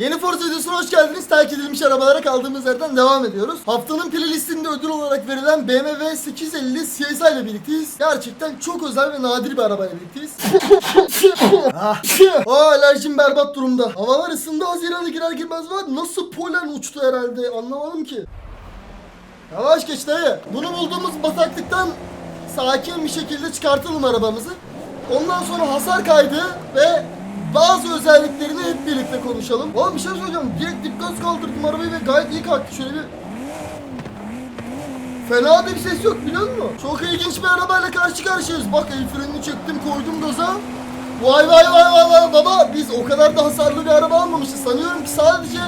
Yeni Forza videosuna hoş geldiniz. Terk edilmiş arabalara kaldığımız yerden devam ediyoruz. Haftanın playlistinde ödül olarak verilen BMW 850 CSI ile birlikteyiz. Gerçekten çok özel ve nadir bir arabayla birlikteyiz. Ah. Aa alerjim berbat durumda. Havalar ısındı Haziran'a girer girmez var. Nasıl polen uçtu herhalde anlamadım ki. Yavaş geç dayı. Bunu bulduğumuz bataklıktan sakin bir şekilde çıkartalım arabamızı. Ondan sonra hasar kaydı ve bazı özelliklerini hep birlikte konuşalım. Oğlum bir şey söyleyeceğim. Direkt dip gaz kaldırdım arabayı ve gayet iyi kalktı. Şöyle bir... Fena da bir ses yok biliyor musun? Çok ilginç bir arabayla karşı karşıyayız. Bak el frenini çektim koydum gaza. Vay vay vay vay vay baba biz o kadar da hasarlı bir araba almamışız. Sanıyorum ki sadece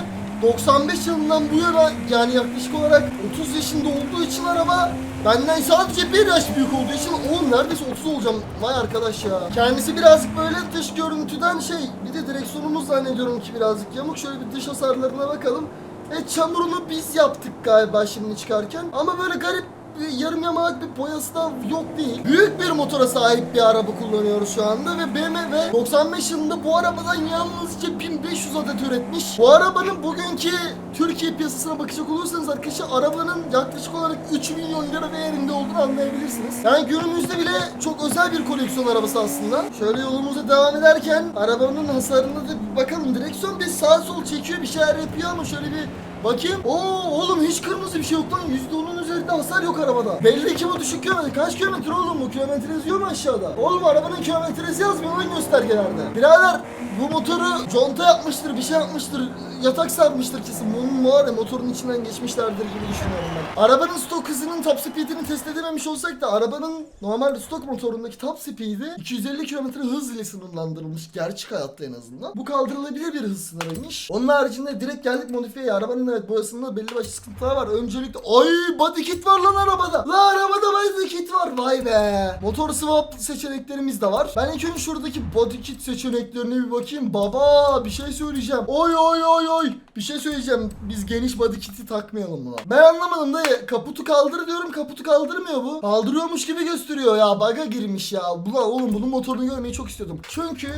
95 yılından bu yana yani yaklaşık olarak 30 yaşında olduğu için araba benden sadece bir yaş büyük olduğu için oğlum neredeyse 30 olacağım. Vay arkadaş ya. Kendisi birazcık böyle dış görüntüden şey bir de direksiyonumuz zannediyorum ki birazcık yamuk. Şöyle bir dış hasarlarına bakalım. E çamurunu biz yaptık galiba şimdi çıkarken. Ama böyle garip bir yarım yamalak bir boyası da yok değil. Büyük bir motora sahip bir araba kullanıyoruz şu anda ve BMW 95 yılında bu arabadan yalnızca 1500 adet üretmiş. Bu arabanın bugünkü Türkiye piyasasına bakacak olursanız arkadaşlar arabanın yaklaşık olarak 3 milyon lira değerinde olduğunu anlayabilirsiniz. Yani günümüzde bile çok özel bir koleksiyon arabası aslında. Şöyle yolumuza devam ederken arabanın hasarına da bir bakalım. Direksiyon bir sağ sol çekiyor bir şeyler yapıyor ama şöyle bir Bakayım. Oo oğlum hiç kırmızı bir şey yok lan. %10'un üzerinde hasar yok arabada. Belli ki bu düşük kilometre. Kaç kilometre oğlum bu? Kilometre yazıyor mu aşağıda? Oğlum arabanın kilometresi yazmıyor ön göstergelerde. Birader bu motoru conta yapmıştır, bir şey yapmıştır. Yatak sarmıştır kesin. Bunun var ya motorun içinden geçmişlerdir gibi düşünüyorum ben. Arabanın stok hızının top speedini test edememiş olsak da arabanın normal stok motorundaki top speedi 250 km hız ile sınırlandırılmış. Gerçek hayatta en azından. Bu kaldırılabilir bir hız sınırıymış. Onun haricinde direkt geldik modifiyeye. Arabanın evet boyasında belli başlı sıkıntılar var. Öncelikle ay body kit var lan arabada. La arabada body kit var. Vay be. Motor swap seçeneklerimiz de var. Ben ilk önce şuradaki body kit seçeneklerine bir bakayım. Baba bir şey söyleyeceğim. Oy oy oy oy. Bir şey söyleyeceğim. Biz geniş body kit'i takmayalım buna. Ben anlamadım dayı. Kaputu kaldır diyorum. Kaputu kaldırmıyor bu. Kaldırıyormuş gibi gösteriyor ya. Baga girmiş ya. Buna oğlum bunun motorunu görmeyi çok istiyordum. Çünkü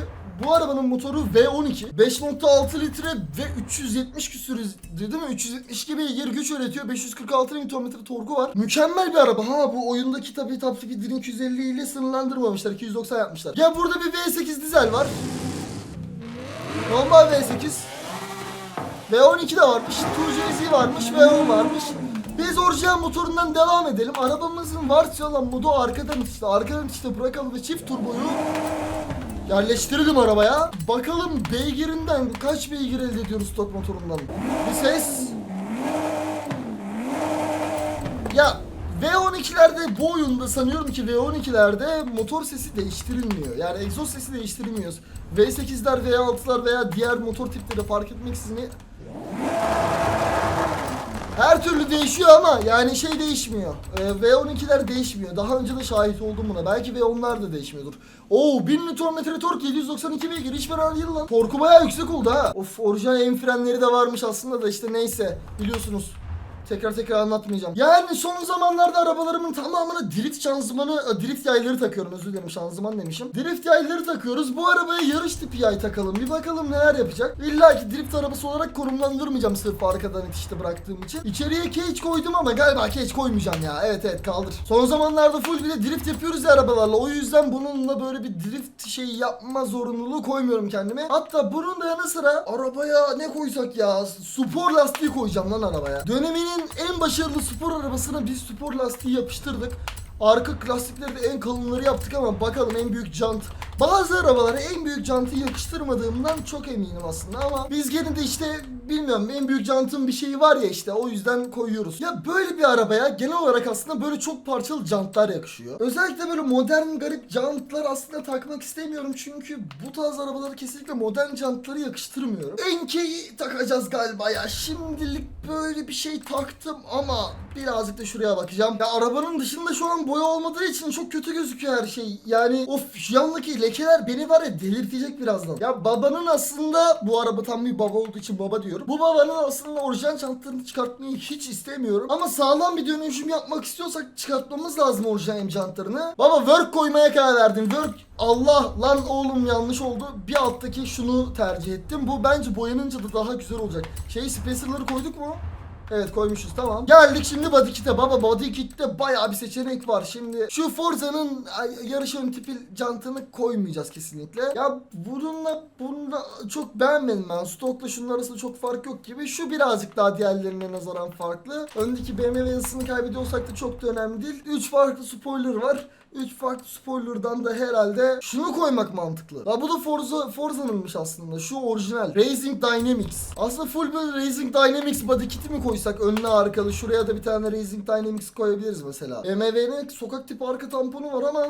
bu arabanın motoru V12 5.6 litre ve 370 küsür değil mi? 372 beygir güç üretiyor. 546 Nm torku var. Mükemmel bir araba. Ha bu oyundaki tabii top speed'ini 250 ile sınırlandırmamışlar. 290 yapmışlar. Ya burada bir V8 dizel var. Normal V8. V12 de varmış. Turbo varmış. V10 varmış. Biz orijinal motorundan devam edelim. Arabamızın varsyalan modu arkadan işte. Arkadan işte bırakalım ve çift turboyu yerleştirdim arabaya. Bakalım beygirinden kaç beygir elde ediyoruz stok motorundan. Bir ses. Ya V12'lerde bu oyunda sanıyorum ki V12'lerde motor sesi değiştirilmiyor. Yani egzoz sesi değiştirilmiyor. V8'ler, V6'lar veya diğer motor tipleri fark etmeksizin her türlü değişiyor ama yani şey değişmiyor. Ee, V12'ler değişmiyor. Daha önce de şahit oldum buna. Belki V10'lar da değişmiyordur. Oo 1000 Nm tork 792 beygir. Hiç fena değil lan. Torku bayağı yüksek oldu ha. Of orijinal el frenleri de varmış aslında da işte neyse. Biliyorsunuz. Tekrar tekrar anlatmayacağım. Yani son zamanlarda arabalarımın tamamına drift şanzımanı, e, drift yayları takıyorum. Özür dilerim şanzıman demişim. Drift yayları takıyoruz. Bu arabaya yarış tipi yay takalım. Bir bakalım neler yapacak. İlla ki drift arabası olarak konumlandırmayacağım sırf arkadan itişte bıraktığım için. İçeriye cage koydum ama galiba cage koymayacağım ya. Evet evet kaldır. Son zamanlarda full bir de drift yapıyoruz ya arabalarla. O yüzden bununla böyle bir drift şeyi yapma zorunluluğu koymuyorum kendime. Hatta bunun da yanı sıra arabaya ne koysak ya? Spor lastiği koyacağım lan arabaya. Döneminin en başarılı spor arabasına biz spor lastiği yapıştırdık. Arka lastikleri de en kalınları yaptık ama bakalım en büyük jant. Bazı arabalara en büyük jantı yakıştırmadığımdan çok eminim aslında ama biz gene de işte bilmiyorum en büyük jantın bir şeyi var ya işte o yüzden koyuyoruz. Ya böyle bir arabaya genel olarak aslında böyle çok parçalı jantlar yakışıyor. Özellikle böyle modern garip jantlar aslında takmak istemiyorum çünkü bu tarz arabalara kesinlikle modern jantları yakıştırmıyorum. Enke'yi takacağız galiba ya. Şimdilik böyle bir şey taktım ama birazcık da şuraya bakacağım. Ya arabanın dışında şu an boya olmadığı için çok kötü gözüküyor her şey. Yani of şu yandaki lekeler beni var ya delirtecek birazdan. Ya babanın aslında bu araba tam bir baba olduğu için baba diyorum. Bu babanın aslında orijinal çantlarını çıkartmayı hiç istemiyorum. Ama sağlam bir dönüşüm yapmak istiyorsak çıkartmamız lazım orijinal jantlarını. Baba work koymaya karar verdim. Work Allah lan oğlum yanlış oldu. Bir alttaki şunu tercih ettim. Bu bence boyanınca da daha güzel olacak. Şey spacerları koyduk mu? Evet koymuşuz tamam. Geldik şimdi body kit'e. Baba body kit'te bayağı bir seçenek var. Şimdi şu Forza'nın yarış ön tipi jantını koymayacağız kesinlikle. Ya bununla bununla çok beğenmedim ben. Stokla şunun arasında çok fark yok gibi. Şu birazcık daha diğerlerine nazaran farklı. Öndeki BMW hızını kaybediyorsak da çok da önemli değil. 3 farklı spoiler var. 3 farklı spoiler'dan da herhalde şunu koymak mantıklı. Ya bu da Forza Forza'nınmış aslında. Şu orijinal. Racing Dynamics. Aslında full böyle Racing Dynamics body kit'i mi koysak önüne arkalı şuraya da bir tane Racing Dynamics koyabiliriz mesela. BMW'nin sokak tipi arka tamponu var ama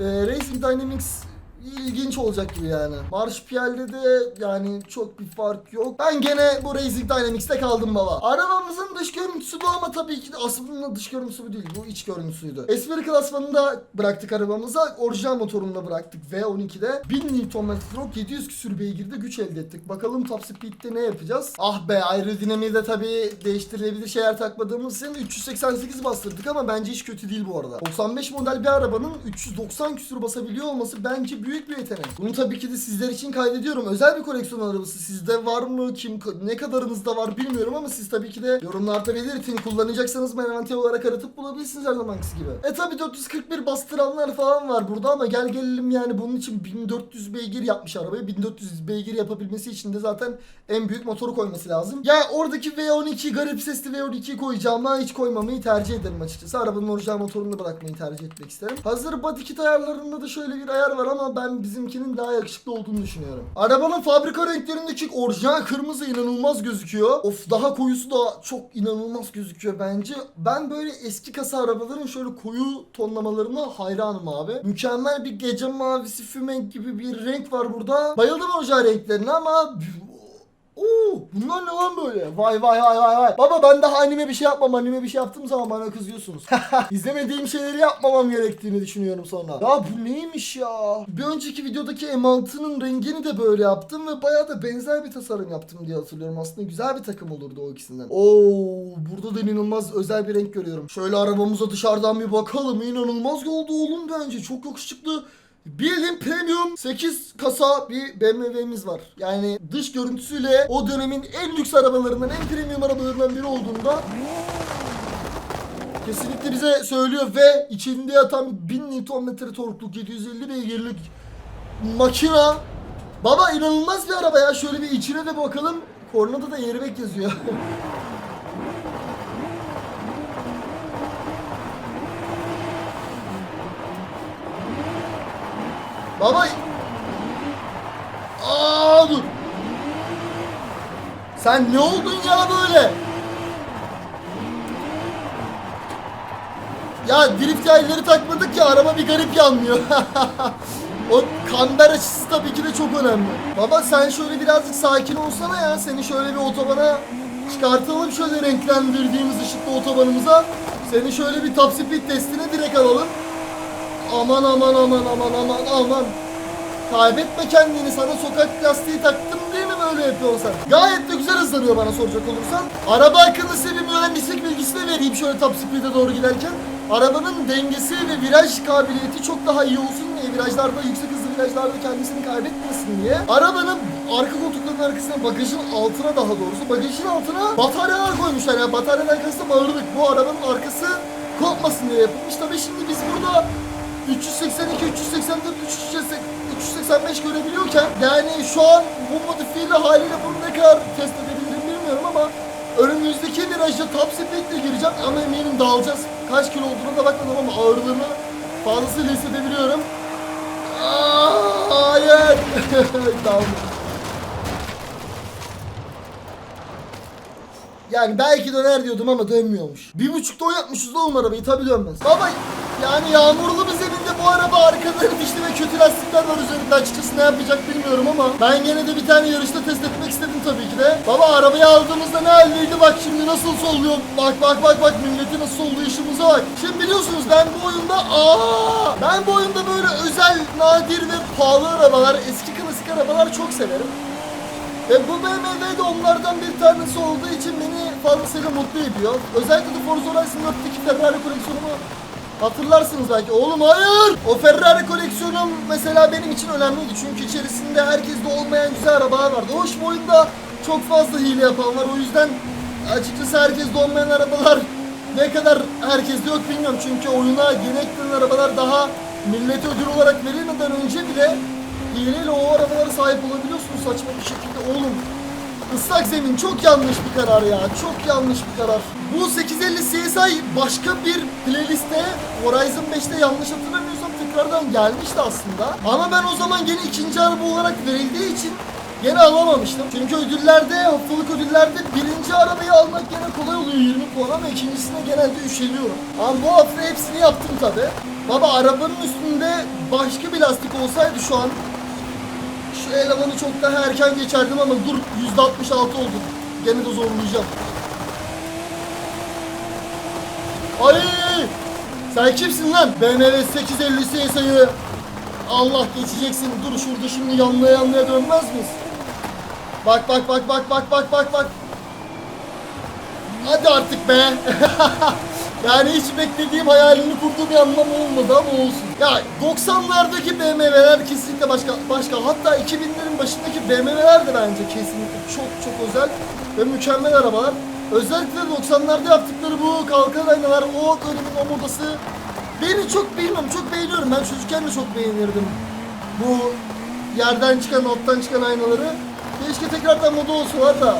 e, Racing Dynamics ilginç olacak gibi yani. Marş Piel'de de yani çok bir fark yok. Ben gene bu Racing Dynamics'te kaldım baba. Arabamızın dış görüntüsü bu ama tabii ki de aslında dış görüntüsü bu değil. Bu iç görüntüsüydü. S1 klasmanında bıraktık arabamıza. Orijinal motorunda bıraktık V12'de. 1000 Nm tork 700 küsür beygirde güç elde ettik. Bakalım top speed'de ne yapacağız? Ah be aerodinamiği de tabii değiştirilebilir şeyler takmadığımız için 388 bastırdık ama bence hiç kötü değil bu arada. 95 model bir arabanın 390 küsür basabiliyor olması bence büyük bir yetenek. Bunu tabii ki de sizler için kaydediyorum. Özel bir koleksiyon arabası. Sizde var mı? Kim ne kadarınızda var bilmiyorum ama siz tabii ki de yorumlarda belirtin. Kullanacaksanız menvante olarak aratıp bulabilirsiniz her zamankisi gibi. E tabii 441 bastıranlar falan var burada ama gel gelelim yani bunun için 1400 beygir yapmış arabayı. 1400 beygir yapabilmesi için de zaten en büyük motoru koyması lazım. Ya oradaki V12 garip sesli V12'yi koyacağıma hiç koymamayı tercih ederim açıkçası. Arabanın orijinal motorunu bırakmayı tercih etmek isterim. Hazır body kit ayarlarında da şöyle bir ayar var ama ben bizimkinin daha yakışıklı olduğunu düşünüyorum. Arabanın fabrika renklerindeki orijinal kırmızı inanılmaz gözüküyor. Of daha koyusu da çok inanılmaz gözüküyor bence. Ben böyle eski kasa arabaların şöyle koyu tonlamalarına hayranım abi. Mükemmel bir gece mavisi füme gibi bir renk var burada. Bayıldım orijinal renklerine ama Oo, bunlar ne lan böyle? Vay vay vay vay vay. Baba ben daha anime bir şey yapmam. Anime bir şey yaptığım zaman bana kızıyorsunuz. İzlemediğim şeyleri yapmamam gerektiğini düşünüyorum sonra. Ya bu neymiş ya? Bir önceki videodaki M6'nın rengini de böyle yaptım ve bayağı da benzer bir tasarım yaptım diye hatırlıyorum. Aslında güzel bir takım olurdu o ikisinden. Oo, burada da inanılmaz özel bir renk görüyorum. Şöyle arabamıza dışarıdan bir bakalım. İnanılmaz oldu oğlum bence. Çok yakışıklı. Bildiğin premium 8 kasa bir BMW'miz var. Yani dış görüntüsüyle o dönemin en lüks arabalarından, en premium arabalarından biri olduğunda kesinlikle bize söylüyor ve içinde yatan 1000 Nm torkluk 750 beygirlik makina Baba inanılmaz bir araba ya. Şöyle bir içine de bakalım. Kornada da airbag yazıyor. Baba Aa dur. Sen ne oldun ya böyle? Ya drift yayları takmadık ya araba bir garip yanmıyor. o kamber açısı tabii ki de çok önemli. Baba sen şöyle birazcık sakin olsana ya. Seni şöyle bir otobana çıkartalım şöyle renklendirdiğimiz ışıklı otobanımıza. Seni şöyle bir top speed testine direkt alalım. Aman aman aman aman aman aman. Kaybetme kendini sana sokak lastiği taktım diye mi böyle yapıyorsun sen? Gayet de güzel hızlanıyor bana soracak olursan. Araba hakkında size bir mühendislik bilgisi de vereyim şöyle top speed'e doğru giderken. Arabanın dengesi ve viraj kabiliyeti çok daha iyi olsun diye virajlarda yüksek hızlı virajlarda kendisini kaybetmesin diye. Arabanın arka koltukların arkasına bagajın altına daha doğrusu bagajın altına bataryalar koymuşlar ya bataryalar arkasında ağırlık bu arabanın arkası kopmasın diye yapılmış. Tabii şimdi biz burada 382, 384, 385 görebiliyorken yani şu an bu modifiyeli haliyle bunu ne kadar test edebilirim bilmiyorum ama önümüzdeki virajda top speed'le gireceğim ama eminim dağılacağız. Kaç kilo olduğuna da bakmadım ama ağırlığını fazlasıyla hissedebiliyorum. Aa, hayır. Dağıldım. Yani belki döner diyordum ama dönmüyormuş. Bir buçukta o yapmışız oğlum arabayı tabi dönmez. Baba yani yağmurlu bir zeminde bu araba arkaları dişli ve kötü lastikler var üzerinde açıkçası ne yapacak bilmiyorum ama ben gene de bir tane yarışta test etmek istedim tabii ki de. Baba arabayı aldığımızda ne haldeydi bak şimdi nasıl solluyor. Bak bak bak bak milleti nasıl sollayışımıza bak. Şimdi biliyorsunuz ben bu oyunda aa ben bu oyunda böyle özel, nadir ve pahalı arabalar, eski klasik arabalar çok severim. Ve bu BMW de onlardan bir tanesi olduğu için beni fazlasıyla mutlu ediyor. Özellikle de Forza Horizon 4'teki Ferrari koleksiyonumu hatırlarsınız belki. Oğlum hayır! O Ferrari koleksiyonum mesela benim için önemliydi. Çünkü içerisinde herkeste olmayan güzel arabalar vardı. Hoş bu oyunda çok fazla hile yapan var. O yüzden açıkçası herkeste olmayan arabalar ne kadar herkeste yok bilmiyorum. Çünkü oyuna yeni arabalar daha millet ödül olarak verilmeden önce bile hileyle o arabalara sahip olabiliyorsunuz saçma bir şekilde oğlum. Islak zemin çok yanlış bir karar ya. Çok yanlış bir karar. Bu 850 CSI başka bir playliste Horizon 5'te yanlış hatırlamıyorsam tekrardan gelmişti aslında. Ama ben o zaman gene ikinci araba olarak verildiği için gene alamamıştım. Çünkü ödüllerde, haftalık ödüllerde birinci arabayı almak gene kolay oluyor 20 puan ama ikincisine genelde üşeniyorum. Ama bu hafta hepsini yaptım tabi. Baba arabanın üstünde başka bir lastik olsaydı şu an şu elemanı çok daha erken geçerdim ama dur %66 oldu. Gene de zorlayacağım. Ay! Sen kimsin lan? BMW 850 CS'yi Allah geçeceksin. Dur şurada şimdi yanlaya yanlaya dönmez miyiz? Bak bak bak bak bak bak bak bak. Hadi artık be. yani hiç beklediğim hayalini kurduğum bir anlam olmadı ama olsun. Ya 90'lardaki BMW'ler kesinlikle başka başka hatta 2000'lerin başındaki BMW'ler de bence kesinlikle çok çok özel ve mükemmel arabalar. Özellikle 90'larda yaptıkları bu kalkan aynalar, o dönemin o modası beni çok bilmiyorum, çok beğeniyorum. Ben çocukken de çok beğenirdim bu yerden çıkan, alttan çıkan aynaları. Keşke tekrardan moda olsalar da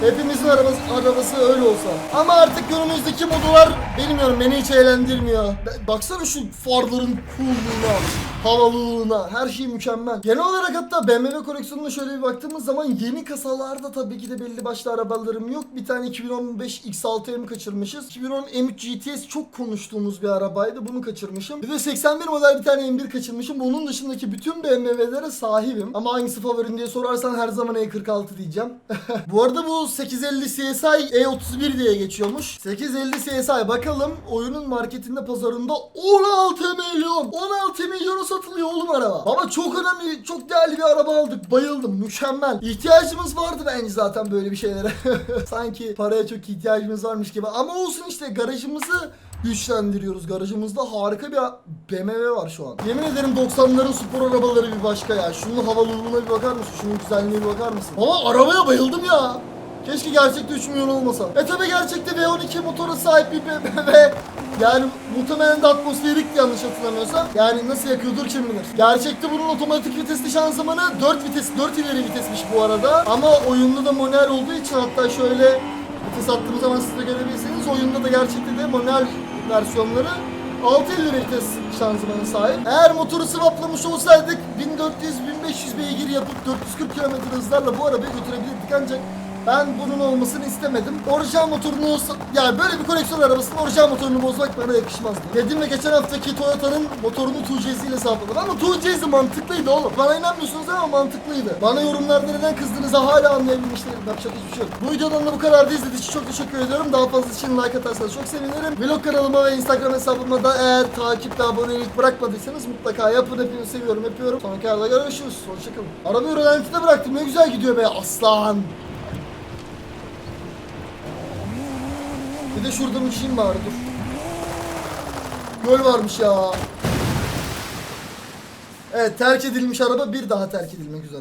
hepimizin arabası, arabası öyle olsa. Ama artık günümüzdeki modalar bilmiyorum beni hiç eğlendirmiyor. Baksana şu farların coolluğuna, havalılığına, her şey mükemmel. Genel olarak hatta BMW koleksiyonuna şöyle bir baktığımız zaman yeni kasalarda tabii ki de belli başlı arabalarım yok. Bir tane 2015 X6M kaçırmışız. 2010 M3 GTS çok konuştuğumuz bir arabaydı. Bunu kaçırmışım. Bir de 81 model bir tane M1 kaçırmışım. Bunun dışındaki bütün BMW'lere sahibim. Ama hangisi favorin diye sorarsan her zaman E46 diyeceğim. bu arada bu 850 CSI E31 diye geçiyormuş. 850 CSI bakalım oyunun marketinde pazarında 16 milyon. 16 milyona satılıyor oğlum araba. Baba çok önemli, çok değerli bir araba aldık. Bayıldım. Mükemmel. İhtiyacımız vardı bence zaten böyle bir şeylere. Sanki paraya çok ihtiyacımız varmış gibi. Ama olsun işte garajımızı güçlendiriyoruz. Garajımızda harika bir BMW var şu an. Yemin ederim 90'ların spor arabaları bir başka ya. Şunun havalılığına bir bakar mısın? Şunun güzelliğine bir bakar mısın? Ama arabaya bayıldım ya. Keşke gerçekte 3 milyon olmasa. E tabi gerçekte V12 motora sahip bir BMW. Yani muhtemelen de atmosferik yanlış hatırlamıyorsam. Yani nasıl yakıyordur kim bilir. Gerçekte bunun otomatik vitesli şanzımanı 4 vites, 4 ileri vitesmiş bu arada. Ama oyunda da manuel olduğu için hatta şöyle vites attığım zaman siz de görebilirsiniz. Oyunda da gerçekte de manuel versiyonları 650 vites şanzımana sahip. Eğer motoru sıvaplamış olsaydık 1400-1500 beygir yapıp 440 km hızlarla bu arabayı götürebilirdik ancak ben bunun olmasını istemedim. Orijinal motorunu olsa, yani böyle bir koleksiyon arabasının orijinal motorunu bozmak bana yakışmazdı. Dedim ve geçen haftaki Toyota'nın motorunu 2JZ ile sapladım. Ama 2JZ mantıklıydı oğlum. Bana inanmıyorsunuz ama mantıklıydı. Bana yorumlarda neden kızdığınızı hala anlayabilmiş değilim. Yapacak hiçbir şey yok. Bu videodan da bu kadar da izlediğiniz için çok teşekkür ediyorum. Daha fazlası için like atarsanız çok sevinirim. Vlog kanalıma ve Instagram hesabıma da eğer takipte abonelik bırakmadıysanız mutlaka yapın. Hepinizi seviyorum, yapıyorum. Sonraki videoda görüşürüz. Hoşçakalın. Arabayı rölantide bıraktım. Ne güzel gidiyor be aslan. Bir de şuradan uçayım bari dur. Göl varmış ya. Evet terk edilmiş araba bir daha terk edilmek üzere.